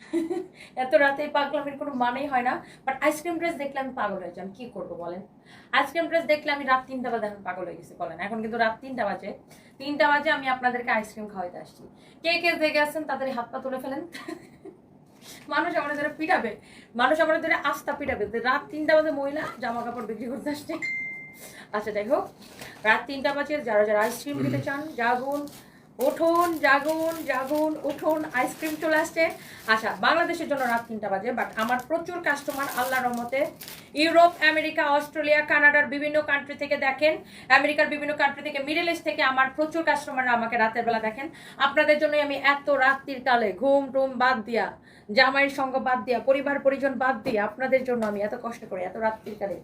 এত রাতে পাগলামের কোনো মানেই হয় না বাট আইসক্রিম ড্রেস দেখলে আমি পাগল হয়ে যান কি করব বলেন? আইসক্রিম ড্রেস দেখলে আমি রাত তিনটা বাজে এখন পাগল হয়ে গেছি, বলেন। এখন কিন্তু রাত তিনটা বাজে। তিনটা বাজে আমি আপনাদেরকে আইসক্রিম খাওয়াইতে আসছি। কে কে দেখে আসছেন তাদের হাত পা তুলে ফেলেন। মানুষ আমাদের ধরে পিটাবে। মানুষ আমাদের ধরে আস্থা পিটাবে যে রাত তিনটা বাজে মহিলা জামা কাপড় বিক্রি করতে আসছে। আচ্ছা যাই হোক। রাত তিনটা বাজে, যারা যারা আইসক্রিম খেতে চান জাগুন উঠুন জাগুন জাগুন উঠুন আইসক্রিম চলে আসছে। আচ্ছা বাংলাদেশের জন্য রাত তিনটা বাজে বাট আমার প্রচুর কাস্টমার আল্লাহ রহমতে। ইউরোপ আমেরিকা অস্ট্রেলিয়া কানাডার বিভিন্ন কান্ট্রি থেকে দেখেন। আমেরিকার বিভিন্ন কান্ট্রি থেকে মিডল ইস্ট থেকে আমার প্রচুর কাস্টমার আমাকে রাতের বেলা দেখেন। আপনাদের জন্য আমি এত রাত্রির কালে ঘুম টুম বাদ দিয়া জামাইয়ের সঙ্গ বাদ দিয়া পরিবার পরিজন বাদ দিয়া আপনাদের জন্য আমি এত কষ্ট করি এত রাত্রির কালে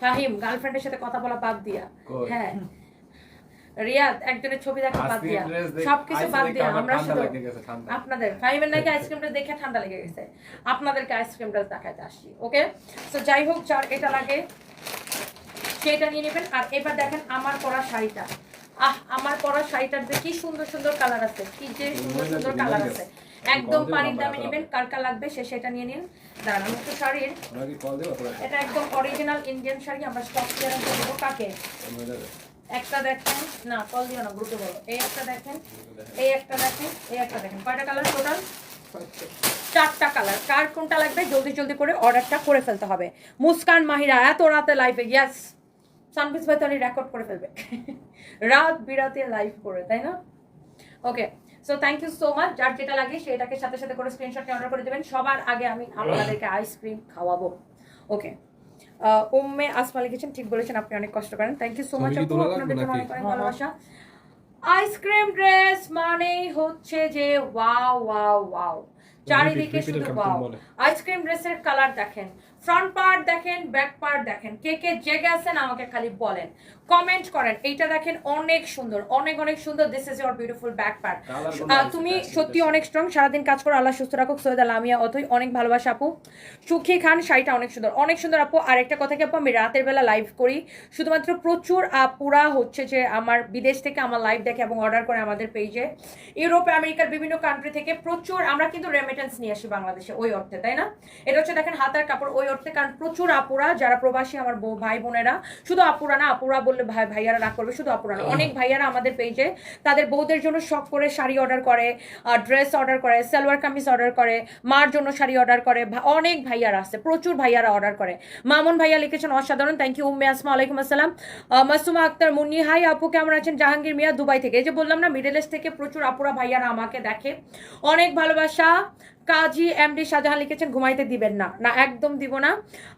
ফাহিম গার্লফ্রেন্ডের সাথে কথা বলা বাদ দিয়া। হ্যাঁ। রিয়াদ একজনের ছবি দেখা বাদ দিয়া। সবকিছু বাদ দিয়া আমার শুধু। আপনাদের ফাইভের নাকি আইসক্রিমটা দেখে ঠান্ডা লেগে গেছে। আপনাদেরকে আইসক্রিম ড্রেস দেখাইতে আসছি ওকে? তো যাই হোক যার এটা লাগে সেটা নিয়ে নেবেন। আর এবার দেখেন আমার পরা শাড়িটা। আহ আমার পরা শাড়িটার যে কি সুন্দর সুন্দর কালার আছে কি যে সুন্দর সুন্দর কালার আছে। একদম পানির দামে নেবেন কার কার লাগবে সে সেটা নিয়ে নিন। দাঁড়ান আমি একটু শাড়ির এটা একদম অরিজিনাল ইন্ডিয়ান শাড়ি আমরা স্টক ক্লিয়ারেন্স দেবো। কাকে? একটা দেখেন না কল দিও না গ্রুপে বলো। এই একটা দেখেন এই একটা দেখেন এই একটা দেখেন। কয়টা কালার টোটাল চারটা কালার কার কোনটা লাগবে? জলদি জলদি করে অর্ডারটা করে ফেলতে হবে। মুস্কান মাহিরা এত রাতে লাইভে ইয়াস সানবিস ভাই তাহলে রেকর্ড করে ফেলবে। রাত বিরাতে লাইভ করে তাই না? Okay so thank you so much যার যেটা লাগে সেটাকে সাথে সাথে করে স্ক্রিনশট অর্ডার করে দেবেন। সবার আগে আমি আপনাদেরকে আইসক্রিম খাওয়াবো। ওকে উম্মে আসমা লিখেছেন ঠিক বলেছেন আপনি অনেক কষ্ট করেন। থ্যাংক ইউ সো মাচ আপু আপনাদের জন্য অনেক অনেক ভালোবাসা। আইসক্রিম ড্রেস মানেই হচ্ছে যে ওয়াও ওয়াও ওয়াও চারিদিকে শুধু ওয়াও আইসক্রিম ড্রেসের কালার দেখেন। ফ্রন্ট পার্ট দেখেন ব্যাক পার্ট দেখেন। কে কে জেগে আছেন আমাকে খালি বলেন। কমেন্ট করেন এইটা দেখেন অনেক সুন্দর অনেক অনেক সুন্দর। This is your beautiful back part তুমি সত্যি অনেক স্ট্রং সারাদিন কাজ করো আল্লাহ সুস্থ রাখুক। সৈয়দ আলামিয়া অথই অনেক ভালোবাসা আপু। সুখী খান শাড়িটা অনেক সুন্দর অনেক সুন্দর আপু। আর একটা কথা কি আপু আমি রাতের বেলা লাইভ করি। শুধুমাত্র প্রচুর আপুরা হচ্ছে যে আমার বিদেশ থেকে আমার লাইভ দেখে এবং অর্ডার করে আমাদের পেজে ইউরোপ আমেরিকার বিভিন্ন কান্ট্রি থেকে প্রচুর আমরা কিন্তু রেমিটেন্স নিয়ে আসি বাংলাদেশে ওই অর্থে তাই না? এটা হচ্ছে দেখেন হাতার কাপড় ওই অর্থে, কারণ প্রচুর আপুরা, যারা প্রবাসী আমার ভাই বোনেরা, শুধু আপুরা না, আপুরা বললে ভাই, ভাইয়ারা রাগ করবে, শুধু আপুরা না, অনেক ভাইয়ারা আমাদের পেজে তাদের বউদের জন্য শখ করে শাড়ি অর্ডার করে ড্রেস অর্ডার করে, সালোয়ার কামিজ অর্ডার করে, মার জন্য শাড়ি অর্ডার করে অনেক ভাইয়ারা আছে, প্রচুর ভাইয়ারা অর্ডার করে। মামুন ভাইয়া লিখেছেন, অসাধারণ থ্যাংক ইউ উম্মে আসমা, আলাইকুম আসসালাম। মাসুমা আক্তার মুন্নি হাই আপু, কেমন আছেন? জাহাঙ্গীর মিয়া, দুবাই থেকে। এই যে বললাম না মিডল ইস্ট থেকে প্রচুর আপুরা, ভাইয়ারা আমাকে দেখে। অনেক ভালোবাসা কাজী এমডি শাহজাহান লিখেছেন ঘুমাইতে দিবেন না। না একদম দিব না।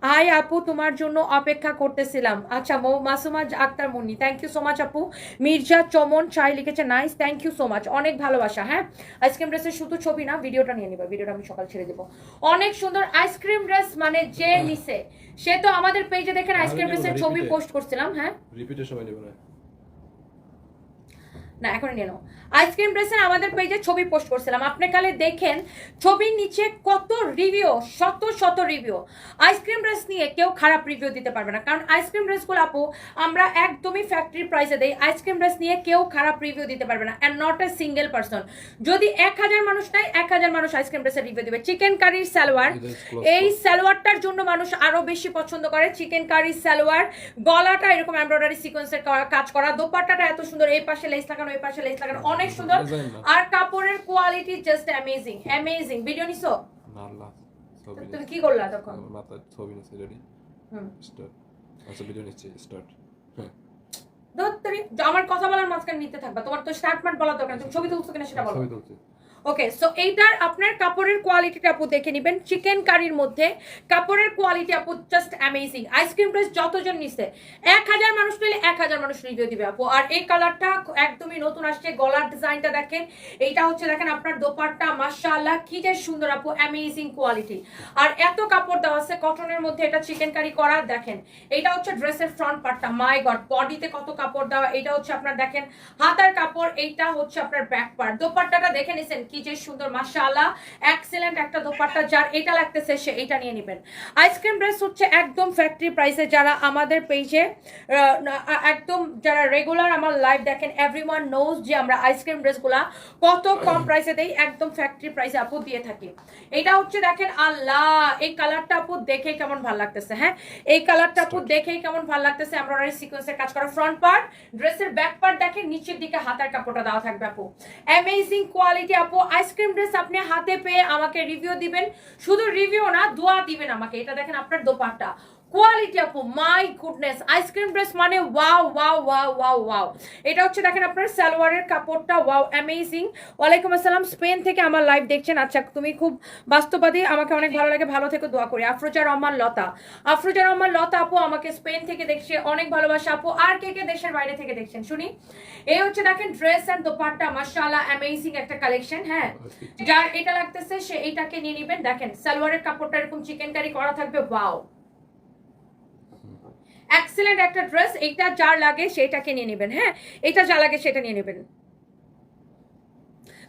হাই আপু তোমার জন্য অপেক্ষা করতেছিলাম। আচ্ছা Mou Masuma Akter Munni thank you so much আপু। মির্জা চমন চাই লিখেছে nice thank you so much অনেক ভালোবাসা হ্যাঁ? আইসক্রিম ড্রেসের শুধু ছবি না ভিডিওটা নিয়ে নিবা। ভিডিওটা আমি সকাল ছেড়ে দেবো। অনেক সুন্দর আইসক্রিম ড্রেস মানে যে নিছে সে তো আমাদের পেজে দেখেন আইসক্রিম ড্রেসের ছবি পোস্ট করছিলাম হ্যাঁ? রিপিটের সময় নেব না। না এখন নিয়ে নাও। আইসক্রিম ড্রেসের আমাদের পেজে ছবি পোস্ট করছিলাম। আপনি কালে দেখেন ছবির নিচে কত রিভিউ শত শত রিভিউ আইসক্রিম ড্রেস নিয়ে কেউ খারাপ রিভিউ দিতে পারবে না। কারণ আইসক্রিম ড্রেসগুলো আপু আমরা একদমই ফ্যাক্টরি প্রাইসে দেই। আইসক্রিম ড্রেস নিয়ে কেউ খারাপ রিভিউ দিতে পারবে না and not a single person যদি এক হাজার মানুষ নাই এক হাজার মানুষ আইসক্রিম ড্রেসের রিভিউ দিবে। চিকেন কারির সালোয়ার এই. সালোয়ারটার জন্য মানুষ আরও বেশি পছন্দ করে। চিকেন কারি সালোয়ার গলাটা এরকম এমব্রয়ডারি সিকোয়েন্সের কাজ করা। দোপাট্টাটা এত সুন্দর। এই পাশে লেস লাগানো এই পাশে লেস লাগানো অনেক সুন্দর। আর কাপড়ের quality just amazing amazing video নিছো? না তুমি কি করলা তখন? আমার ছবি নিছে যদি হুম। স্টার্ট আচ্ছা ভিডিও নিচ্ছে স্টার্ট হ্যাঁ। ধত্তরি, আমার কথা বলার মাঝখানে নিতে থাকবা। তোমার তো স্টার্ট মার্ট বলা দরকার তুমি ছবি তুলছো কিনা সেটা বলো। ছবি তুলছি। ওকে সো এইটার আপনার কাপড়ের কোয়ালিটিটা আপু দেখে নেবেন। চিকেন কারির মধ্যে কাপড়ের কোয়ালিটি আপু জাস্ট অ্যামেজিং আইসক্রিম প্রেস যতজন নিছে, এক হাজার মানুষ নিলে এক হাজার মানুষ রিভিউ দিবে আপু। আর এই কালারটা একদমই নতুন আসছে, গলার ডিজাইনটা দেখেন। এইটা হচ্ছে দেখেন আপনার দোপাট্টা, মাশাআল্লাহ, কি যে সুন্দর আপু অ্যামেজিং কোয়ালিটি আর এত কাপড় দেওয়া আছে কটনের মধ্যে এটা চিকেন কারি করা, দেখেন। এইটা হচ্ছে ড্রেসের ফ্রন্ট পার্টটা মাই গড বডিতে কত কাপড় দেওয়া এটা হচ্ছে আপনার দেখেন, হাতার কাপড়, এইটা হচ্ছে আপনার ব্যাক পার্ট দোপাট্টাটা দেখে নিছেন কি যে সুন্দর মাশাআল্লাহ। এক্সেলেন্ট একটা দোপাট্টা যার এটা লাগতেছে সে এটা নিয়ে নেবেন। আইসক্রিম ড্রেস হচ্ছে একদম ফ্যাক্টরি প্রাইসে যারা আমাদের পেজে একদম যারা রেগুলার আমার লাইভ দেখেন এভরিওয়ান নোজ যে আমরা আইসক্রিম ড্রেসগুলা কত কম প্রাইসে দেই একদম ফ্যাক্টরি প্রাইসে আপু দিয়ে থাকি। এটা হচ্ছে দেখেন আল্লাহ এই কালারটা আপু দেখে কেমন ভালো লাগতেছে হ্যাঁ? এই কালারটা আপু দেখেই কেমন ভালো লাগতেছে আমরা সিকোয়েন্সের কাজ করা। ফ্রন্ট পার্ট ড্রেসের ব্যাক পার্ট দেখেন নিচের দিকে হাতার কাপড়টা দেওয়া থাকবে আপু। অ্যামেজিং কোয়ালিটি আপু আইসক্রিম ড্রেস আপনি হাতে পেয়ে আমাকে রিভিউ দিবেন। শুধু রিভিউ না, দোয়া দিবেন আমাকে। এটা দেখেন আপনার দোপাট্টা। কোয়ালিটি আপু my goodness ice cream dress মানে wow wow wow wow wow এটা হচ্ছে দেখেন আপনার সালোয়ারের কাপড়টা ওয়াও অ্যামেজিং ওয়ালাইকুম আসসালাম। স্পেন থেকে আমার লাইভ দেখছেন। আচ্ছা তুমি খুব বাস্তবাদী আমাকে অনেক ভালো লাগে। ভালো থেকে, দোয়া করি। আফরোজা রহমান, লতা। আফরোজা রহমান, লতা আপু আমাকে স্পেন থেকে দেখছে। অনেক ভালোবাসা আপু। আর কে কে দেশের বাইরে থেকে দেখছেন? শুনি। এই হচ্ছে দেখেন ড্রেস অ্যান্ড দোপাট্টা। মাশাআল্লাহ অ্যামেজিং একটা কালেকশন হ্যাঁ? যার এটা লাগতেছে, সে এইটাকে নিয়ে নেবেন। দেখেন, সালোয়ারের কাপড়টা এরকম চিকেন কারি করা থাকবে ওয়াও এক্সেলেন্ট একটা ড্রেস এইটা যার লাগে সেটাকে নিয়ে নেবেন হ্যাঁ? এটা যা লাগে সেটা নিয়ে নেবেন।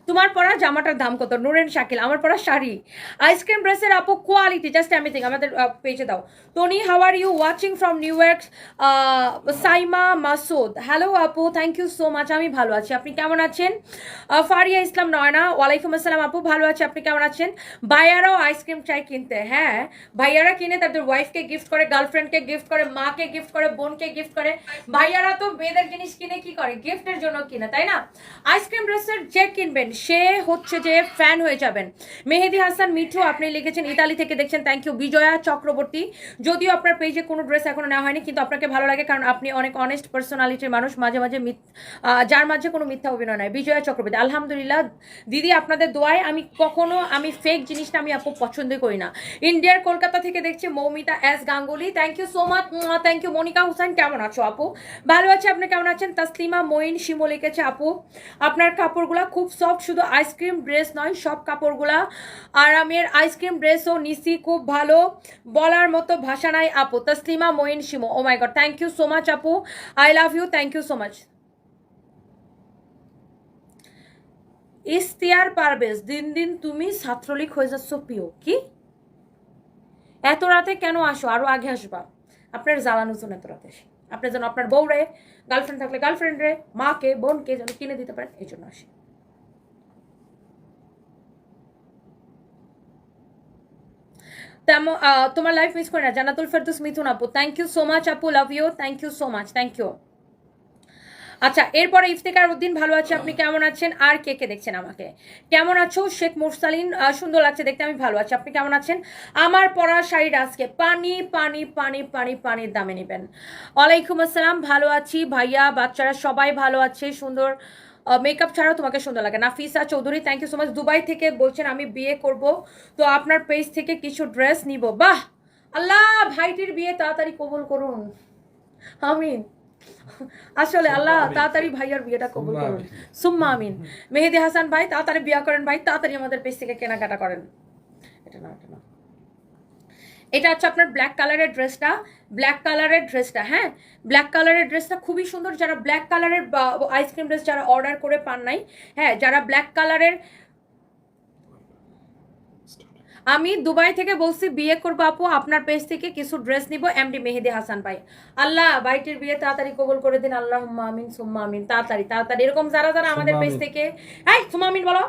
তোমার পরা জামাটার দাম কত? নুরেন শাকিল, আমার পরা শাড়ি। আইসক্রিম ড্রেসের আপু কোয়ালিটি জাস্ট আমি এমিথিং আমাদের পেজে দাও। Tony how are you watching from New York Saima Masud hello আপু থ্যাংক ইউ সো মাচ আমি ভালো আছি। আপনি কেমন আছেন? ফারিয়া ইসলাম নয়না, ওয়ালাইকুম আসসালাম, আপু, ভালো আছি, আপনি কেমন আছেন? ভাইয়ারাও আইসক্রিম চাই কিনতে হ্যাঁ? ভাইয়ারা কিনে তাদের ওয়াইফকে গিফট করে গার্লফ্রেন্ডকে গিফট করে, মাকে গিফট করে, বোনকে গিফট করে। ভাইয়ারা তো মেয়েদের জিনিস কিনে কি করে? গিফটের জন্য কিনে, তাই না? আইসক্রিম ড্রেসের যে কিনবেন সে হচ্ছে যে ফ্যান হয়ে যাবেন। মেহেদি হাসান, মিঠু, আপনি লিখেছেন ইতালি থেকে দেখছেন। Thank you Bijoya Chakraborty. যদিও আপনার পেজে কোনো ড্রেস এখনও নেওয়া হয়নি, কিন্তু আপনাকে ভালো লাগে কারণ আপনি অনেক অনেস্ট পার্সোনালিটির মানুষ। মাঝে মাঝে যার মাঝে কোনো মিথ্যা অভিনয় নয় বিজয়া চক্রবর্তী, আলহামদুলিল্লাহ। দিদি, আপনাদের দোয়ায় আমি কখনো, আমি ফেক জিনিসটা আমি আপু পছন্দই করি না। ইন্ডিয়ার কলকাতা থেকে দেখছি Moumita S Ganguly. Thank you so much thank you Monica Hussain, কেমন আছো আপু? ভালো আছে, আপনি কেমন আছেন? তাসলিমা মঈন শিমো লিখেছে, আপু। আপনার কাপড়গুলা খুব সফট শুধু আইসক্রিম ড্রেস নয়, সব কাপড়গুলা। আরামের আইসক্রিম ড্রেসও নিসি খুব ভালো। বলার মতো ভাষা নাই, আপু। Taslima Moin Shimo. Oh my God thank you so much আপু। I love you thank you so much Istiar Parvez দিন দিন তুমি ছাত্রলীগ হয়ে যাচ্ছ, প্রিয়। কি? এত রাতে কেন আসো? আরও আগে আসবা। আপনার জ্বালানোর জন্য এত রাতে আসি। আপনি যেন আপনার বউরে গার্লফ্রেন্ড থাকলে গার্লফ্রেন্ড রে, মাকে, বোনকে যেন কিনে দিতে পারেন, এই জন্য আসি। তেমন তোমার লাইফ মিস করে না। জানাতুল ফেরদুস, মিথুন আপু। থ্যাংক ইউ সো মাচ আপু love you thank you so much thank you আচ্ছা এরপরে ইফতেকার উদ্দিন, ভালো আছে, আপনি কেমন আছেন? আর কে কে দেখছেন আমাকে? কেমন আছো? শেখ মুরসালিন সুন্দর লাগছে দেখতে, আমি ভালো আছি। আপনি কেমন আছেন? আমার পরা শাড়িটা আজকে পানি পানি পানি পানি, পানির দামে নেবেন। ওয়ালাইকুম আসসালাম, ভালো আছি ভাইয়া, বাচ্চারা সবাই ভালো আছে, সুন্দর। মেকআপ ছাড়াও তোমাকে সুন্দর লাগে। Nafisa Chowdhury thank you so much Dubai থেকে বলছেন আমি বিয়ে করব। তো আপনার পেজ থেকে কিছু ড্রেস নিব। বাহ! আল্লাহ ভাইটির বিয়ে তাড়াতাড়ি কবুল করুন। আমিন। আসলে আল্লাহ তাড়াতাড়ি ভাইয়ার বিয়েটা কবুল করুন। সুম্মা আমিন। মেহেদি হাসান ভাই তাড়াতাড়ি বিয়া করেন ভাই তাড়াতাড়ি আমাদের পেজ থেকে কেনাকাটা করেন। এটা না এটা না এটা হচ্ছে আপনার ব্ল্যাক কালারের ড্রেসটা ব্ল্যাক কালারের ড্রেসটা হ্যাঁ? ব্ল্যাক কালারের ড্রেসটা খুবই সুন্দর, যারা ব্ল্যাক কালারের আইসক্রিম ড্রেস যারা অর্ডার করে পান নাই হ্যাঁ? যারা ব্ল্যাক কালারের আমি দুবাই থেকে বলছি বিয়ে করব আপু আপনার পেজ থেকে কিছু ড্রেস নিব এমডি মেহেদি হাসান ভাই। আল্লাহ বাইটির বিয়ে তাড়াতাড়ি কবুল করে দিন আল্লাহ আমিন সুম্মা আমিন তাড়াতাড়ি তাড়াতাড়ি এরকম যারা যারা আমাদের পেজ থেকে এই সুম্মা আমিন বলো।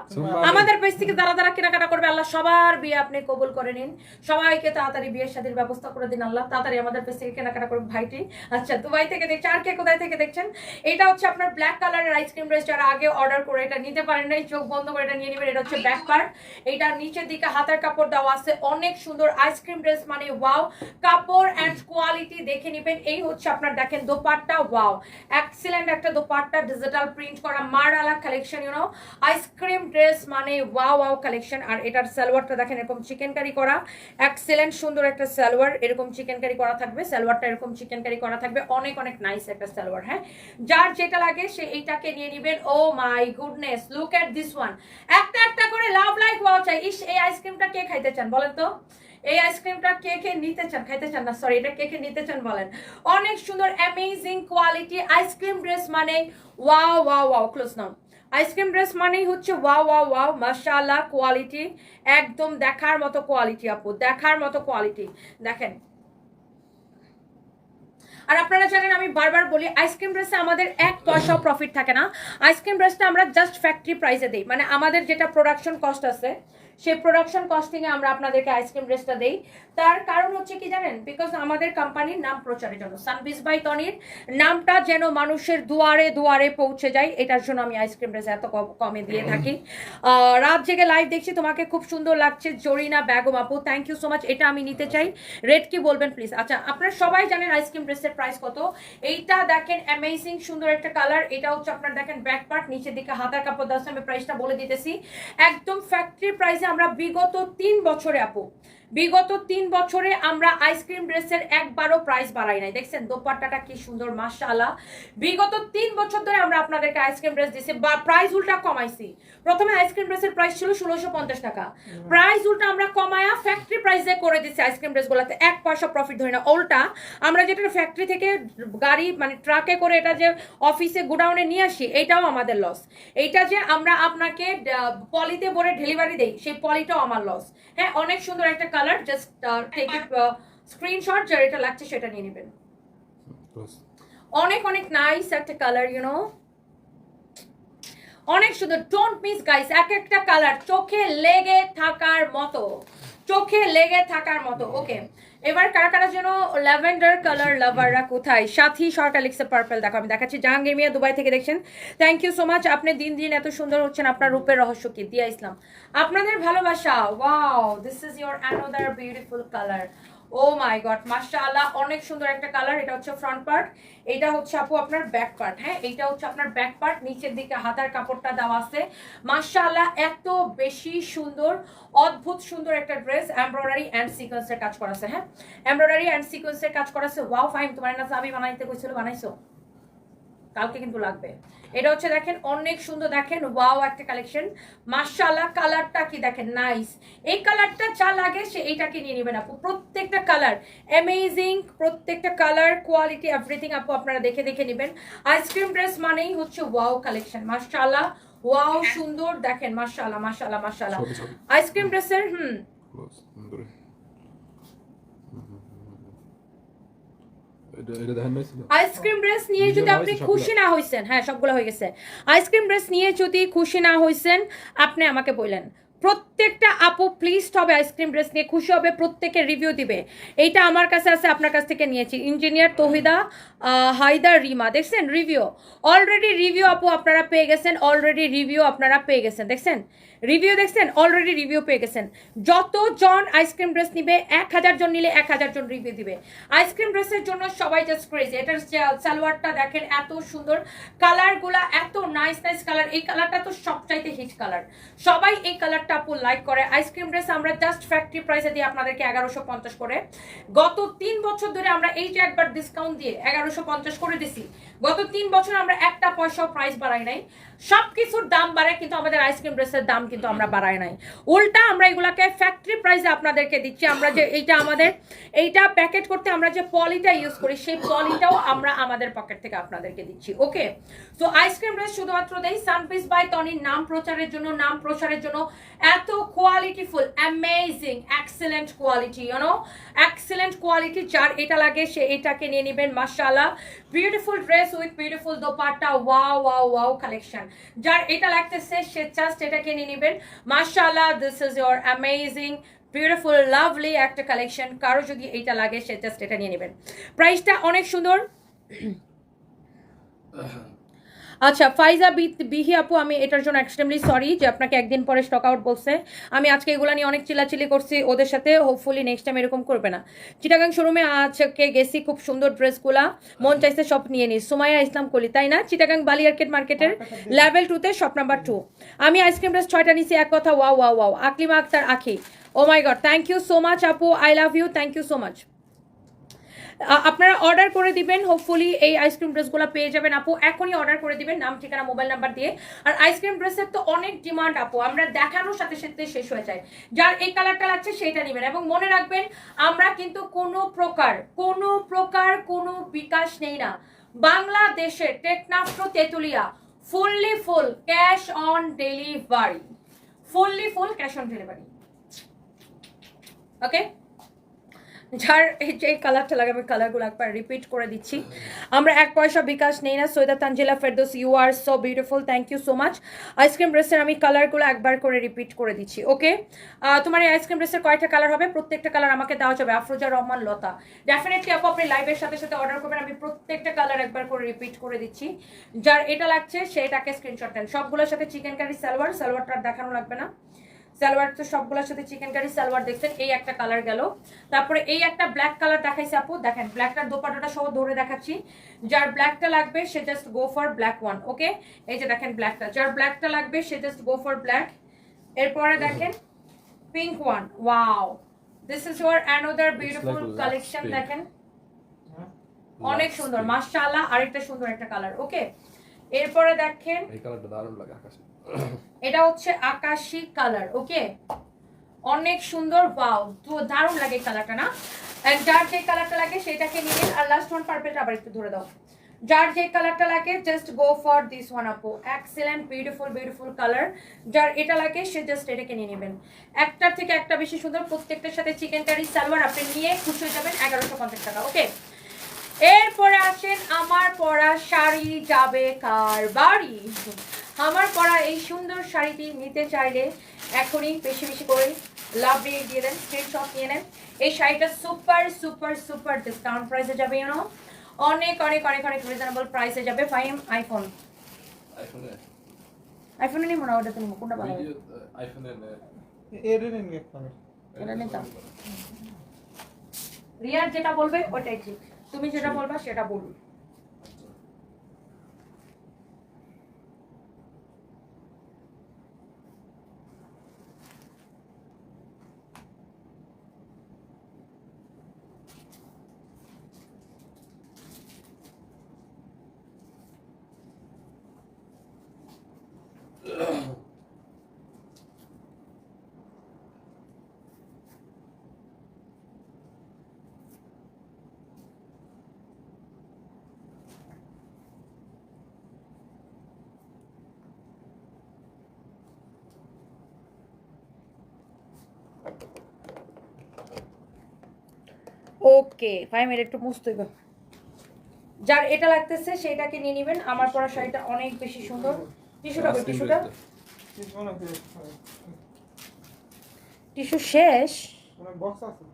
আমাদের পেজ থেকে যারা যারা কেনাকাটা করবে আল্লাহ সবার বিয়ে আপনি কবুল করে নিন। সবাইকে তাড়াতাড়ি বিয়ের শাদীর ব্যবস্থা করে দিন আল্লাহ তাড়াতাড়ি আমাদের পেজ থেকে কেনাকাটা করবে ভাইটি। আচ্ছা দুবাই থেকে দেখছে আর কে কোথায় থেকে দেখছেন? এটা হচ্ছে আপনার ব্ল্যাক কালারের আইসক্রিম ড্রেস যারা আগে অর্ডার করে এটা নিতে পারেন নাই চোখ বন্ধ করে এটা নিয়ে নেবেন এটা হচ্ছে ব্যাক পার্ট এটা নিচের দিকে হাতের কাপড় দেওয়া আছে। অনেক সুন্দর আইসক্রিম ড্রেস মানে ওয়াও কাপড় অ্যান্ড কোয়ালিটি দেখে নেবেন। এই হচ্ছে আপনার দেখেন দোপাট্টা ওয়াও এক্সিলেন্ট একটা দোপাট্টা ডিজিটাল প্রিন্ট করা মারালা collection you know ice cream dress মানে ওয়াও ওয়াও কালেকশন আর এটার সালোয়ারটা দেখেন, এরকম চিকেন কারি করা। এক্সিলেন্ট সুন্দর একটা সালোয়ার, এরকম চিকেন কারি করা থাকবে। সালোয়ারটা এরকম চিকেন কারি করা থাকবে। অনেক অনেক নাইস একটা সালোয়ার হ্যাঁ। যার যেটা লাগে সে এইটাকে নিয়ে নেবেন। ও my goodness look at this one একটা একটা করে লাভ লাইক ওয়াও চাই। ইস, এই আইসক্রিমটা কে খাইতে চান বলেন তো? এই আইসক্রিমটা কে কে নিতে চান? খাইতে চান না সরি এটা কে কে নিতে চান বলেন? অনেক সুন্দর amazing quality ice cream dress মানে wow wow wow close now. Ice cream dress মানেই হচ্ছে ওয়াও ওয়াও ওয়াও মাশাআল্লাহ কোয়ালিটি একদম দেখার মতো কোয়ালিটি আপু, দেখার মতো কোয়ালিটি দেখেন। আর আপনারা জানেন, আমি বারবার বলি আইসক্রিম ড্রেসে আমাদের এক পয়সাও প্রফিট থাকে না। আইসক্রিম ড্রেসটা আমরা জাস্ট ফ্যাক্টরি প্রাইসে দিই। মানে আমাদের যেটা প্রোডাকশন কস্ট আছে সেই প্রোডাকশন কস্টিংয়ে আমরা আপনাদেরকে আইসক্রিম ড্রেসটা দেই। তার কারণ হচ্ছে কি জানেন? বিকজ আমাদের কোম্পানির নাম প্রচারের জন্য। সানবিস বাই তনির নামটা যেন মানুষের দুয়ারে দুয়ারে পৌঁছে যায়, এটার জন্য আমি আইসক্রিম ড্রেস এত কম- দিয়ে থাকি। রাত জেগে লাইভ দেখছি, তোমাকে খুব সুন্দর লাগছে। জরিনা বেগম আপু থ্যাংক ইউ সো মাচ এটা আমি নিতে চাই। রেট কি বলবেন প্লিজ আচ্ছা আপনারা সবাই জানেন আইসক্রিম ড্রেসের প্রাইস কত। এইটা দেখেন অ্যামেজিং সুন্দর একটা কালার এটা হচ্ছে আপনার দেখেন ব্যাক পার্ট নিচের দিকে হাতার কাপড় দাস আমি প্রাইসটা বলে দিতেছি। একদম ফ্যাক্টরি প্রাইসে আমরা বিগত তিন বছরে আপু বিগত তিন বছরে আমরা আইসক্রিম ড্রেসের একবারও প্রাইস বাড়াই নাই। দেখছেন দোপাট্টাটা কি সুন্দর মাশাআল্লাহ। বিগত তিন বছর ধরে আমরা আপনাদেরকে আইসক্রিম ড্রেস দিছি বা প্রাইস উল্টা কমাইছি। প্রথমে আইসক্রিম ড্রেসের প্রাইস ছিল ষোলোশো পঞ্চাশ টাকা। প্রাইস উল্টা আমরা কমায়া ফ্যাক্টরি প্রাইসে করে দিচ্ছি আইসক্রিম ড্রেসগুলোতে এক পয়সা প্রফিট ধরি না উল্টা। আমরা যেটা ফ্যাক্টরি থেকে গাড়ি মানে ট্রাকে করে এটা যে অফিসে গোডাউনে নিয়ে আসি এইটাও আমাদের লস এইটা যে আমরা আপনাকে পলিতে ভরে ডেলিভারি দেই সেই পলিটাও আমার লস হ্যাঁ অনেক সুন্দর একটা colour just take it screenshot যার এটা লাগছে সেটা নিয়ে নেবেন। অনেক অনেক নাইস একটা কালার ইউ নো অনেক সুন্দর। ডোন্ট মিস গাইস এক একটা কালার চোখে লেগে থাকার মতো। চোখে লেগে থাকার মতো ওকে এবার কারা কারা যেন ল্যাভেন্ডার কালার লাভাররা কোথায়? সাথী, সরকার লিখছে পার্পল দেখো, আমি দেখাচ্ছি। জাহাঙ্গীর মিয়া দুবাই থেকে দেখছেন। থ্যাংক ইউ সো মাচ আপনি দিন দিন এত সুন্দর হচ্ছেন। আপনার রূপের রহস্য কি? দিয়া ইসলাম। আপনাদের ভালোবাসা। Wow this is your another beautiful colour oh my God মাশাআল্লাহ, অনেক সুন্দর একটা কালার এটা হচ্ছে ফ্রন্ট পার্ট এটা হচ্ছে আপু আপনার ব্যাক পার্ট হ্যাঁ? এটা হচ্ছে আপনার ব্যাক পার্ট নিচের দিকে হাতার কাপড়টা দেওয়া আছে। মাশাআল্লাহ, এত বেশি সুন্দর, অদ্ভুত সুন্দর একটা ড্রেস এমব্রয়ডারি অ্যান্ড সিকোয়েন্সের কাজ করা আছে হ্যাঁ? এমব্রয়ডারি অ্যান্ড সিকোয়েন্সের কাজ করা আছে। ওয়াও ফাইন তোমার না আমি বানাইতে কইছিল, বানাইছো? কালকে কিন্তু লাগবে। এটা হচ্ছে দেখেন অনেক সুন্দর দেখেন ওয়াও একটা কালেকশন। মাশাআল্লাহ কালারটা কি দেখেন নাইস। এই কালারটা যা লাগে সে এইটাকে নিয়ে নেবেন আপু। প্রত্যেকটা কালার অ্যামেজিং প্রত্যেকটা কালার কোয়ালিটি এভরিথিং আপু আপনারা দেখে দেখে নেবেন। আইসক্রিম ড্রেস মানেই হচ্ছে ওয়াও কালেকশন মাশাআল্লাহ। ওয়াও সুন্দর দেখেন মাশাআল্লাহ ছবি ছবি। আইসক্রিম ড্রেসের হুম ক্লোজ দূরে এটা এটা দেখেন নাই ছিল আইসক্রিম ব্রেস নিয়ে যদি আপনি খুশি না হয়েছেন হ্যাঁ সবগুলো হয়ে গেছে। আইসক্রিম ব্রেস নিয়ে যদি খুশি না হয়েছেন আপনি আমাকে বললেন। প্রত্যেকটা আপু প্লিজ হবে আইসক্রিম ড্রেস নিয়ে, খুশি হবে, প্রত্যেকের রিভিউ দিবে। এইটা আমার কাছে আছে, আপনার কাছ থেকে নিয়েছি। ইঞ্জিনিয়ার তহিদা হায়দার রিমা, দেখছেন? রিভিউ অলরেডি রিভিউ আপু আপনারা পেয়ে গেছেন অলরেডি রিভিউ আপনারা পেয়ে গেছেন, দেখছেন? রিভিউ দেখছেন? অলরেডি রিভিউ পেয়ে গেছেন। যতজন আইসক্রিম ড্রেস নিবে, এক হাজার জন নিলে এক হাজার জন রিভিউ দিবে। আইসক্রিম ড্রেসের জন্য সবাই জাস্ট ক্রেজি এটার সালোয়ারটা দেখেন, এত সুন্দর। কালারগুলা এত নাইস নাইস কালার এই কালারটা তো সবচাইতে হিট কালার সবাই এই আপু লাইক করে। আইসক্রিম ড্রেস আমরা জাস্ট ফ্যাক্টরি প্রাইসে দিয়ে আপনাদেরকে এগারোশো পঞ্চাশ করে। গত তিন বছর ধরে আমরা এই যে একবার ডিসকাউন্ট দিয়ে এগারোশো পঞ্চাশ করে দিছি গত তিন বছর আমরা একটা পয়সাও প্রাইস বাড়াই নাই। সব কিছুর দাম বাড়ায়, কিন্তু আমাদের আইসক্রিম ড্রেসের দাম কিন্তু আমরা বাড়াই নাই। উল্টা আমরা এগুলাকে ফ্যাক্টরি প্রাইসে আপনাদেরকে দিচ্ছি। আমরা যে এইটা আমাদের, এইটা প্যাকেট করতে আমরা যে পলিটা ইউজ করি, সেই পলিটাও আমরা আমাদের পকেট থেকে আপনাদেরকে দিচ্ছি। ওকে তো আইসক্রিম ড্রেস শুধুমাত্র দেই সানপিস বাই টনির নাম প্রচারের জন্য, নাম প্রচারের জন্য। এত qualityful amazing excellent quality you know excellent quality যার এটা লাগে, সে এটাকে নিয়ে নেবেন, মাশাআল্লাহ। Beautiful dress with beautiful dupatta wow wow wow collection যার এটা লাগতেছে, সে জাস্ট এটাকে নিয়ে নেবেন। মাশাআল্লাহ this is your amazing beautiful lovely একটা কালেকশন কারও যদি এইটা লাগে, সে জাস্ট এটা নিয়ে নেবেন। প্রাইসটা অনেক সুন্দর। আচ্ছা ফাইজা বিহি আপু, আমি এটার জন্য এক্সট্রিমলি সরি যে আপনাকে একদিন পরে স্টক আউট বলছে। আমি আজকে এগুলো নিয়ে অনেক চিল্লাচিল্লি করছি ওদের সাথে হোপফুলি নেক্সট টাইম এরকম করবে না। চিটাগাং শোরুমে আজকে গেছি খুব সুন্দর ড্রেসগুলা, মন চাইছে সব নিয়ে নিই। সুমাইয়া ইসলাম কলি, তাই না? চিটাগাং বালি আর্কেট মার্কেটের লেভেল টুতে শপ নাম্বার টু আমি আইসক্রিম ড্রেস ছয়টা নিছি, এক কথা wow wow wow Aklima Akter Akhi. Oh my God thank you so much আপু I love you thank you so much আপনারা অর্ডার করে দিবেন। হোপফুলি এই আইসক্রিম ড্রেসগুলো পেয়ে যাবেন আপু। এখনই অর্ডার করে দিবেন, নাম, ঠিকানা মোবাইল নাম্বার দিয়ে। আর আইসক্রিম ড্রেসের তো অনেক ডিমান্ড আপু। আমরা দেখানোর সাথে সাথে শেষ হয়ে যায়। যার এই কালারটা লাগছে সেটা নেবেন। এবং মনে রাখবেন, আমরা কিন্তু কোনো প্রকার কোনো প্রকার কোনো বিকাশ নেই না। বাংলাদেশের টেকনাফ্র Tetulia fully full cash on delivery fully full cash on delivery okay যার যে কালারটা লাগে, আমি কালারগুলো একবার রিপিট করে দিচ্ছি। আমরা এক পয়সা বিকাশ নেই না। Syeda Tanzila Ferdous you are so beautiful thank you so much ice cream ড্রেসের আমি কালারগুলো একবার করে রিপিট করে দিচ্ছি ওকে তোমার এই আইসক্রিম ড্রেসের কয়টা কালার হবে? প্রত্যেকটা কালার আমাকে দেওয়া যাবে। আফরোজা, রহমান, লতা। ডেফিনেটলি আপু, আপনি লাইভের সাথে সাথে অর্ডার করবেন। আমি প্রত্যেকটা কালার একবার করে রিপিট করে দিচ্ছি। যার এটা লাগছে সেটাকে স্ক্রিনশট নেন সবগুলোর সাথে চিকেন কারি সালোয়ার সালোয়ারটা দেখানো লাগবে না। সালোয়ার তো সবগুলোর সাথে চিকেন কারি সালোয়ার দেখছেন এই একটা কালার গেল। তারপরে এই একটা ব্ল্যাক কালার দেখাইছে আপু দেখেন ব্ল্যাকটার দোপাটাটা সহ ধরে দেখাচ্ছি। যার ব্ল্যাকটা লাগবে সে just go for black one okay এই যে দেখেন ব্ল্যাকটা যার ব্ল্যাকটা লাগবে সে জাস্ট গো ফর ব্ল্যাক এরপরে দেখেন pink one wow this is your another beautiful collection দেখেন। অনেক সুন্দর। মাশাআল্লাহ আরেকটা সুন্দর একটা কালার ওকে এরপরে দেখেন এই কালারটা দারুণ লাগে আকাশে। এটা হচ্ছে আকাশি কালার, ওকে? অনেক সুন্দর তো দারুণ লাগে কালারটা, না? যার যে কালারটা লাগে সেটাকে নিয়ে আর লাস্ট ওয়ান পার্পেলটা আবার একটু ধরে দাও। যার যে কালারটা লাগে just go for this one আপু। এক্সেলেন্ট বিউটিফুল বিউটিফুল কালার যার এটা লাগে, সে জাস্ট এটাকে নিয়ে নেবেন। একটার থেকে একটা বেশি সুন্দর, প্রত্যেকটার সাথে চিকেন কারি সালোয়ার আপনি নিয়ে খুশি হয়ে যাবেন এগারোশো পঞ্চাশ টাকা, ওকে? এরপরে আসেন, আমার পরা শাড়ি যাবে কার বাড়ি? আমার পরা এই সুন্দর শাড়িটি নিতে চাইলে এখনই বেশি বেশি করে লাভ দিয়ে দিয়ে দেন স্ক্রিনশট নিয়ে নেন। এই শাড়িটা সুপার সুপার সুপার ডিসকাউন্ট প্রাইসে যাবে ইউনো অনেক অনেক অনেক অনেক রিজনেবল প্রাইসে যাবে ফাইম আইফোন আইফোনে আইফোনে নিবো না ওটা তো নিবো কোনটা ভালো আইফোনে এর এটা নিতাম। রিয়ার যেটা বলবে ওটাই ঠিক। তুমি যেটা বলবা সেটা বলুন। ওকে ফাইভ মিনিট একটু মুছতে হইবে যার এটা লাগতেছে সেটাকে নিয়ে নেবেন। আমার পরা শাড়িটা অনেক বেশি সুন্দর। টিস্যুটা কই টিস্যুটা? টিস্যু শেষ। মানে বক্স আছে?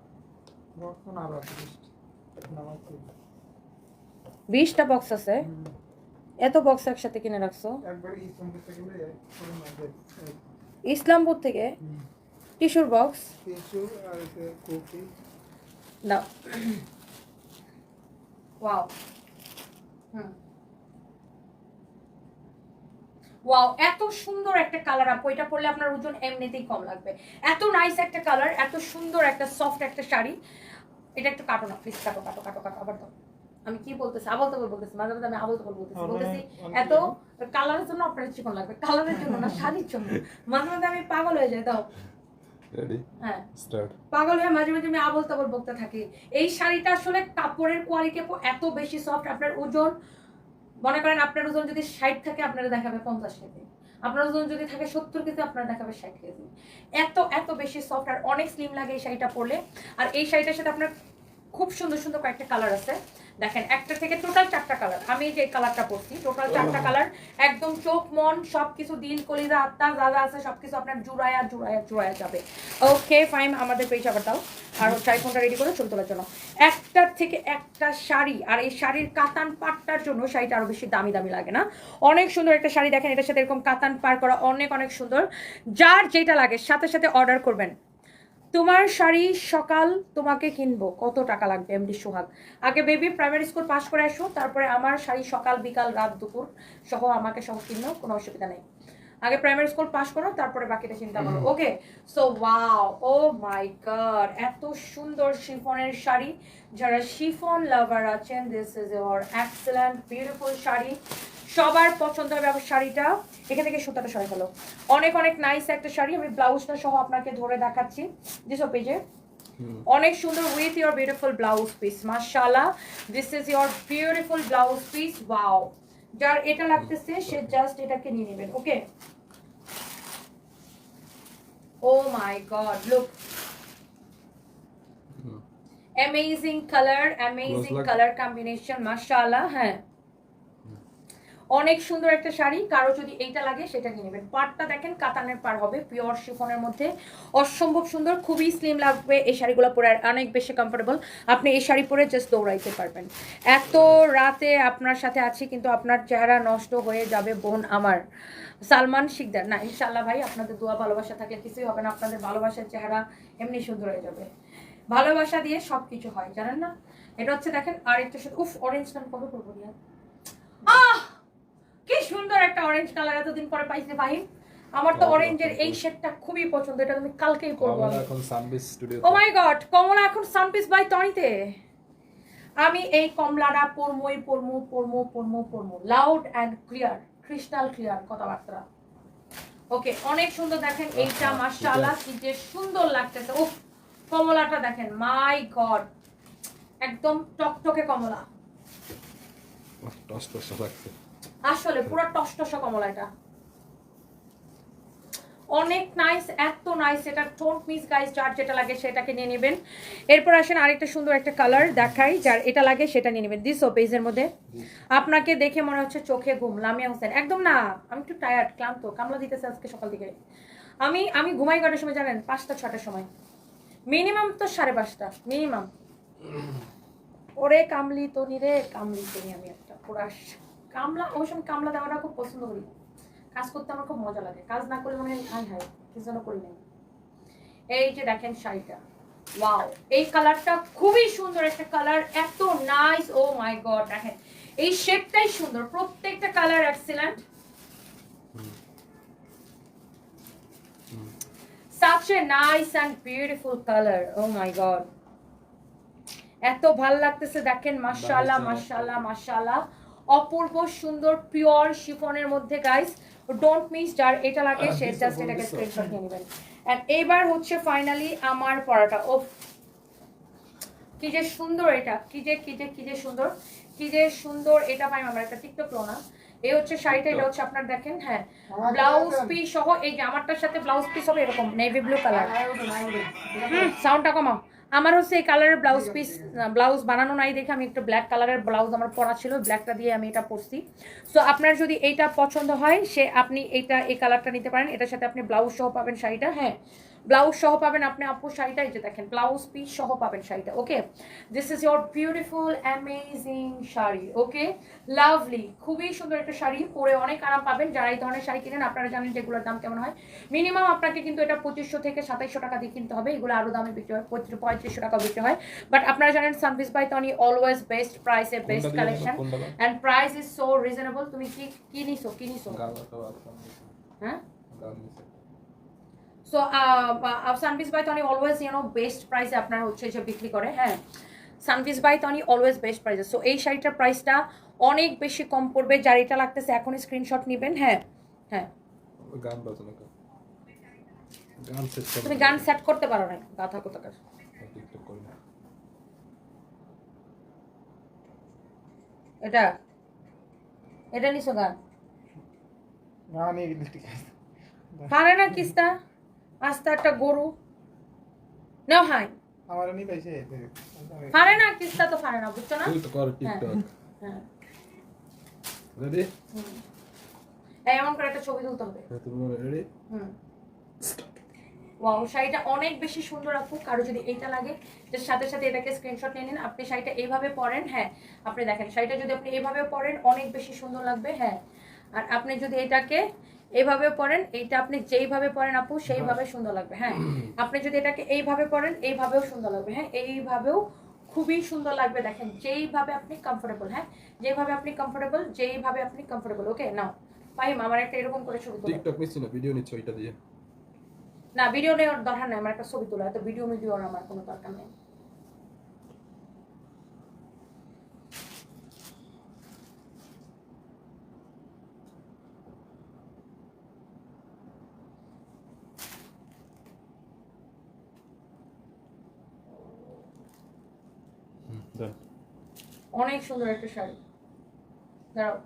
বক্স না আরও আছে নামাজ বিশটা বক্স আছে। এত বক্স একসাথে কিনে রাখছো? ইসলামপুর থেকে টিস্যুর বক্স টিস্যু আর না ওয়াও হুম ওয়াও এত সুন্দর একটা কালার আপু এটা পরলে আপনার ওজন এমনিতেই কম লাগবে। এত নাইস একটা কালার এত সুন্দর একটা সফট একটা শাড়ি। এটা একটু কাটো না প্লিজ কাটো কাটো কাটো কাটো আবার দাও। আমি কি বলতেছি? আবল তবল বলতেছি মাঝে মাঝে আমি আবল তবল বলতেছি। বলতেছি অনেক এত কালারের জন্য আপনার চিকন লাগবে কালারের জন্য না শাড়ির জন্য। মাঝে মাঝে আমি পাগল হয়ে যাই দাও। রেডি হ্যাঁ। স্টার্ট পাগল হয়ে মাঝে মাঝে আমি আবল তাবল বকতে থাকি। এই শাড়িটা আসলে কাপড়ের কোয়ালিটি এত বেশি সফট আপনার ওজন মনে করেন আপনার ওজন যদি ষাট থাকে আপনারা দেখাবে পঞ্চাশ কেজি। আপনার ওজন যদি থাকে সত্তর কেজি আপনার দেখাবে ষাট কেজি। এত এত বেশি সফট আর অনেক স্লিম লাগে এই শাড়িটা পরলে। আর এই শাড়িটার সাথে আপনার খুব সুন্দর সুন্দর কয়েকটা কালার আছে। দেখেন একটা থেকে টোটাল চারটা কালার আমি যে কালারটা পরছি টোটাল চারটা কালার একদম চোখ মন সবকিছু দিল কলিজা আত্মা যা আছে সবকিছু আপনার জুড়ায়া জুড়ায়া জুড়ায়া যাবে। ওকে ফাইন আমাদের পেজ আবার দাও। আর চাই ফোনটা রেডি করে ছবি তোলার জন্য। একটার থেকে একটা শাড়ি আর এই শাড়ির কাতান পাটটার জন্য শাড়িটা আরও বেশি দামি দামি লাগে না। অনেক সুন্দর একটা শাড়ি দেখেন এটার সাথে এরকম কাতান পার করা অনেক অনেক সুন্দর। যার যেটা লাগে সাথে সাথে অর্ডার করবেন। তোমার শাড়ি সকাল তোমাকে কিনবো। কত টাকা লাগবে এমডি সোহাগ? আগে বেবি প্রাইমারি স্কুল পাশ করে আসো তারপরে আমার শাড়ি সকাল বিকাল রাত দুপুর সহ আমাকে সহ কিনো কোনো অসুবিধা নেই। আগে প্রাইমারি স্কুল পাস করো তারপরে বাকিটা চিন্তা করো। Okay so wow oh my God এত সুন্দর শিফনের শাড়ি। যারা শিফন লাভার আছেন this is your excellent beautiful sari. সবার পছন্দ হবে আমার শাড়িটা। এখান থেকে সুতাটা সরাই হলো অনেক অনেক নাইস একটা শাড়ি। আমি ব্লাউজটা সহ আপনাকে ধরে দেখাচ্ছি। যেসব পেজে অনেক সুন্দর with your beautiful blouse piece মাশাআল্লাহ this is your beautiful blouse piece wow যার এটা লাগতেছে সে জাস্ট এটাকে নিয়ে নেবেন okay oh my God look amazing colour amazing colour combination মাশাআল্লাহ হ্যাঁ। অনেক সুন্দর একটা শাড়ি, কারও যদি এইটা লাগে সেটা নিয়ে নেবেন। পাড়টা দেখেন, কাতানের পার হবে পিওর শিফনের মধ্যে। অসম্ভব সুন্দর, খুবই স্লিম লাগবে এই শাড়িগুলো পরে অনেক বেশি কমফোর্টেবল আপনি এই শাড়ি পরে জাস্ট দৌড়াইতে পারবেন। এত রাতে আপনার সাথে আছি, কিন্তু আপনার চেহারা নষ্ট হয়ে যাবে, বোন আমার। সালমান শিকদার। না ইনশাল্লাহ ভাই, আপনাদের দোয়া, ভালোবাসা থাকলে কিছুই হবে না, আপনাদের ভালোবাসার চেহারা এমনি সুন্দর হয়ে যাবে। ভালোবাসা দিয়ে সব কিছু হয়, জানেন না? এটা হচ্ছে দেখেন আর একটা উফ অরেঞ্জ কান কবে করব আহ! কি সুন্দর একটা অরেঞ্জ কালার এতদিন পরে পাইছে ভাই। আমার তো অরেঞ্জের এই শেডটা খুবই পছন্দ এটা তুমি কালকেই আমি। এখন সানবিস স্টুডিও ও মাই গড কমলা এখন সানপিস বাই টনিতে আমি এই কমলাটা পরমই পরমু পরমু পরমু পরমু। Loud and clear crystal clear কথাবার্তা। ওকে অনেক সুন্দর দেখেন এইটা মাশাআল্লাহ কি যে সুন্দর লাগতেছে। উফ কমলাটা দেখেন মাই গড একদম টকটকে কমলা। টস টস লাগছে। আসলে পুরো টসটসা কমলা এটা। অনেক নাইস এত নাইস এটা টোন্ট মিস গাইস যার যেটা লাগে সেটাকে নিয়ে নেবেন। এরপর আসেন আরেকটা সুন্দর একটা কালার দেখাই, যার এটা লাগে সেটা নিয়ে নেবেন। দিস ও পেজের মধ্যে। আপনাকে দেখে মনে হচ্ছে চোখে ঘুম। লামিয়া হোসেন, একদম না, আমি একটু টায়ার্ড ক্লান্ত, কামলা দিতেছে আজকে সকাল থেকে। আমি আমি ঘুমাই কটার সময় জানেন? পাঁচটা ছটার সময়। মিনিমাম তো সাড়ে পাঁচটা মিনিমাম ওরে কামলি তনি রে, কামলি তনি আমি একটা, পুরা কামলা ওই সময় কামলা দেওয়াটা খুব পছন্দ করি। কাজ করতে আমার খুব মজা লাগে। কাজ না করলে মনে হয় হাই হাই যেন করি নাই। এই যে দেখেন শাড়িটা। ওয়াও এই কালারটা খুবই সুন্দর একটা কালার এত নাইস ও মাই গড দেখেন। এই শেডটাই সুন্দর প্রত্যেকটা colour excellent. Such a nice and beautiful color oh my god এত ভালো লাগতেছে দেখেন মাশাআল্লাহ মাশাআল্লাহ মাশাআল্লাহ। অপূর্ব সুন্দর পিওর শিফনের মধ্যে গাইস ডোন্ট মিস যার এটা লাগে সে জাস্ট এটাকে স্ক্রিনশট নিয়ে নেবেন। এন্ড এবার হচ্ছে ফাইনালি আমার পড়াটা। ও কি যে সুন্দর এটা কি যে কি যে কি যে সুন্দর কি যে সুন্দর এটা পাই আমার একটা টিকটক না। এই হচ্ছে শাড়িটা এটা হচ্ছে আপনার দেখেন হ্যাঁ ব্লাউজ পিস সহ এই জামাটার সাথে ব্লাউজ পিস হবে এরকম নেভি ব্লু কালার সাউন্ডটা কমাও। আমার হচ্ছে এই কালারের ব্লাউজ পিস ব্লাউজ বানানো নাই দেখে আমি একটু ব্ল্যাক কালারের ব্লাউজ আমার পরা ছিল ব্ল্যাকটা দিয়ে আমি এটা পরছি। সো আপনার যদি এইটা পছন্দ হয়, সে আপনি এইটা, এই কালারটা নিতে পারেন, এটার সাথে আপনি ব্লাউজ সহ পাবেন শাড়িটা হ্যাঁ। ব্লাউজ সহ পাবেন আপনি আপু শাড়িটা এই যে দেখেন ব্লাউজ পিস সহ পাবেন শাড়িটা okay this is your beautiful amazing sari okay lovely খুবই সুন্দর একটা শাড়ি পরে অনেক আরাম পাবেন। যারা এই ধরনের শাড়ি কিনেন আপনারা জানেন যেগুলোর দাম কেমন হয়। মিনিমাম আপনাকে কিন্তু এটা পঁচিশশো থেকে সাতাইশশো টাকা দিয়ে কিনতে হবে। এগুলো আরও দামে বিক্রি হয় পঁয়ত্রিশ পঁয়ত্রিশশো টাকা বিক্রি হয়। বাট আপনারা জানেন Sanvis by Tony always best প্রাইসে best collection? And price is so reasonable তুমি কি কি নিছো কি হ্যাঁ? So Sanvis by Tony always you know best প্রাইসে আপনার হচ্ছে যে বিক্রি করে হ্যাঁ? Sanvis by Tony always best প্রাইসে সো এই শাড়িটার প্রাইসটা অনেক বেশি কম পড়বে যার এটা লাগতেছে এখনই স্ক্রিনশট নেবেন হ্যাঁ? হ্যাঁ। গান গান তুমি গান সেট করতে পারো না গাথা কোথাকার। এটা? এটা নিছো গান? আছে। পারে না কিস্তা? আস্তে একটা গরু। নাও হাই। আমার নি পাইছে পারে না কিস্তা তো পারে না বুঝছ না? তো কর টিকটক হ্যাঁ রেডি এই এমন করে একটা ছবি তুলতে হবে। তুমি রেডি হুম। ওয়াও শাড়িটা অনেক বেশি সুন্দর আপু কারও যদি এইটা লাগে যে সাথে সাথে এটাকে স্ক্রিনশট নিয়ে নিন। আপনি শাড়িটা এইভাবে পরেন হ্যাঁ আপনি দেখেন শাড়িটা যদি আপনি এইভাবে পরেন অনেক বেশি সুন্দর লাগবে হ্যাঁ। আর আপনি যদি এটাকে এইভাবে পড়েন এইটা আপনি যেইভাবে পরেন আপু সেইভাবে সুন্দর লাগবে হ্যাঁ। আপনি যদি এটাকে এইভাবে পড়েন এইভাবেও সুন্দর লাগবে হ্যাঁ। এইভাবেও খুবই সুন্দর লাগবে দেখেন যেইভাবে আপনি কমফোর্টেবল হ্যাঁ। যেইভাবে আপনি কমফোর্টেবল যেইভাবে আপনি কমফোর্টেবল ওকে নাও পাইম আমার একটা এরকম করে ছবি তোলো। টিকটক নিচ্ছি না ভিডিও নিচ্ছি ওইটা দিয়ে? না ভিডিও নেওয়ার দরকার নেই আমার একটা ছবি তোলা এত ভিডিও মিডিওর আমার কোনো দরকার নেই। অনেক সুন্দর একটা শাড়ি। দাঁড়াও।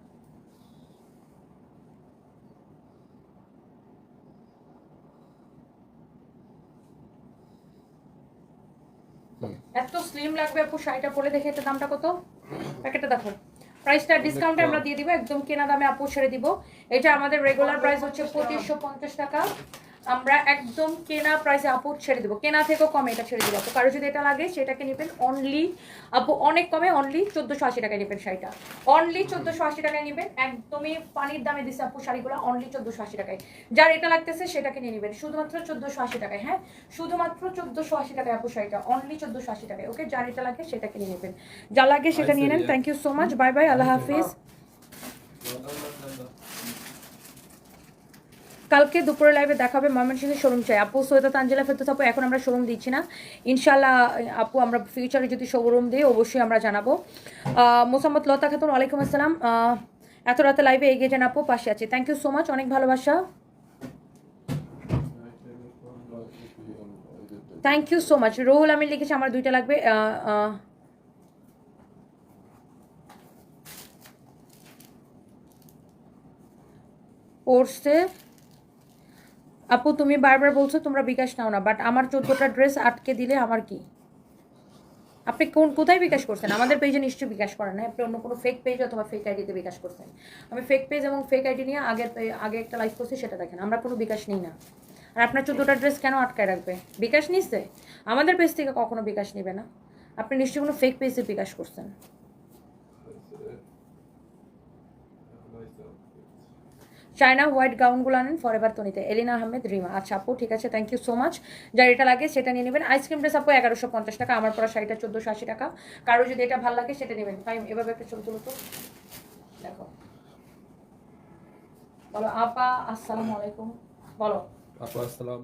এত স্লিম লাগবে আপু শাড়িটা পরে দেখে এটা দামটা কত? প্যাকেটটা দেখো। প্রাইসটা ডিসকাউন্টে আমরা দিয়ে দিব একদম কেনা দামে আপু ছেড়ে দিব। এটা আমাদের রেগুলার প্রাইস হচ্ছে পঁচিশশো পঞ্চাশ টাকা। আমরা একদম কেনা প্রাইসে আপু ছেড়ে দেবো। কেনা থেকেও কমে এটা ছেড়ে দেবো। আপু কারও যদি এটা লাগে সেটাকে নেবেন অনলি আপু অনেক কমে অনলি চোদ্দোশো আশি টাকায় নেবেন শাড়িটা। অনলি চোদ্দোশো আশি টাকায় নেবেন। একদমই পানির দামে দিচ্ছে আপু শাড়িগুলো অনলি চোদ্দোশো আশি টাকায়। যার এটা লাগতেছে সেটাকে নিয়ে নেবেন। শুধুমাত্র চোদ্দোশো আশি টাকায় হ্যাঁ? শুধুমাত্র চোদ্দোশো আশি টাকায় আপু শাড়িটা অনলি চোদ্দোশো আশি টাকায়। ওকে যার এটা লাগে সেটাকে নিয়ে নেবেন। যা লাগে সেটা নিয়ে নেন। Thank you so much bye bye আল্লাহ হাফিজ। কালকে দুপুরে লাইভে দেখা হবে ময়মনসিংহের শোরুম চাই। আপু সৈয়দা তানজিলা ফেরত আপু, এখন আমরা শোরুম দিচ্ছি না। ইনশাল্লাহ আপু, আমরা ফিউচারে যদি শোরুম দিই, অবশ্যই আমরা জানাব। মোসাম্মদ লতা খাতুন, ওয়ালাইকুম আসসালাম। এত রাতে লাইভে এগিয়ে যান আপু, পাশে আছে। থ্যাংক ইউ সো মাচ অনেক ভালোবাসা। Thank you so much Rohul আমি লিখেছি, আমার দুইটা লাগবে। পড়ছে আপু, তুমি বারবার বলছো তোমরা বিকাশ নাও না বাট আমার চোদ্দটা ড্রেস আটকে দিলে আমার কি? আপনি কোন, কোথায় বিকাশ করছেন? আমাদের পেজে নিশ্চয়ই বিকাশ করেন আপনি অন্য কোনো ফেক পেজ অথবা ফেক আইডিতে বিকাশ করছেন। আমি ফেক পেজ এবং ফেক আইডি নিয়ে আগের আগে একটা লাইভ করছি, সেটা দেখেন। আমরা কোনো বিকাশ নিই না। আর আপনার চোদ্দোটা ড্রেস কেন আটকায় রাখবে? বিকাশ নিচ্ছে আমাদের পেজ থেকে কখনো বিকাশ নেবে না। আপনি নিশ্চয়ই কোনো ফেক পেজে বিকাশ করছেন। চায়না হোয়াইট গাউনগুলো আনেন ফর এভার তনিতে। এলিনা আহমেদ, রিমা। আচ্ছা আপু, ঠিক আছে থ্যাংক ইউ সো মাচ যার এটা লাগে সেটা নিয়ে নেবেন। আইসক্রিম ড্রেস আপু এগারোশো পঞ্চাশ টাকা, আমার পড়া শাড়িটা চোদ্দোশো আশি টাকা। কারও যদি এটা ভালো লাগে সেটা নেবেন। তাই এভাবে একটা ছবি তুলো তো। দেখো। বলো, আপা, আসসালামু আলাইকুম। বলো। আপা, আসসালাম